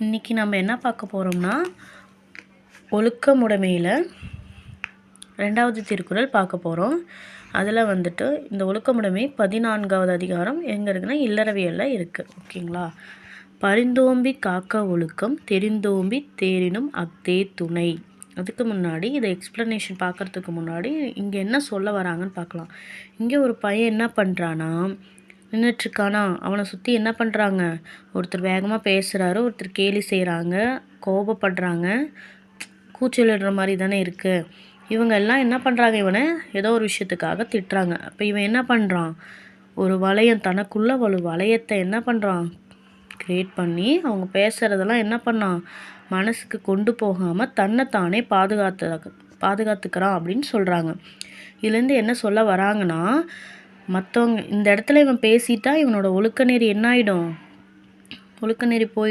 இன்றைக்கி நம்ம என்ன பார்க்க போகிறோம்னா ஒழுக்கமுடைமையில் ரெண்டாவது திருக்குறள் பார்க்க போகிறோம் அதில் வந்துட்டு இந்த ஒழுக்கமுடைமை பதினான்காவது அதிகாரம் எங்கே இருக்குன்னா இல்லறவியலில் இருக்குது ஓகேங்களா? பரிந்தோம்பி காக்க ஒழுக்கம் தெரிந்தோம்பி தேரினும் அக்தே துணை. அதுக்கு முன்னாடி இதை எக்ஸ்ப்ளனேஷன் பார்க்குறதுக்கு முன்னாடி இங்கே என்ன சொல்ல வராங்கன்னு பார்க்கலாம். இங்கே ஒரு பையன் என்ன பண்ணுறான்னா நின்றுட்டுருக்கானா அவனை சுற்றி என்ன பண்ணுறாங்க ஒருத்தர் வேகமாக பேசுகிறாரு ஒருத்தர் கேலி செய்கிறாங்க கோபப்படுறாங்க. கூச்சலிடுற மாதிரி தானே இருக்குது இவங்க எல்லாம் என்ன பண்ணுறாங்க இவனை? ஏதோ ஒரு விஷயத்துக்காக திட்டுறாங்க. அப்போ இவன் என்ன பண்ணுறான் ஒரு வளையம் தனக்குள்ளே ஒரு வளையத்தை என்ன பண்ணுறான் க்ரியேட் பண்ணி அவங்க பேசுகிறதெல்லாம் என்ன பண்ணான்? மனசுக்கு கொண்டு போகாமல் தன்னைத்தானே பாதுகாத்து பாதுகாத்துக்கிறான் அப்படின்னு சொல்கிறாங்க இதுலேருந்து என்ன சொல்ல வராங்கன்னா மற்றவங்க இந்த இடத்துல இவன் பேசிட்டா இவனோட ஒழுக்க நெறி என்ன ஆகிடும் ஒழுக்க நெறி போய்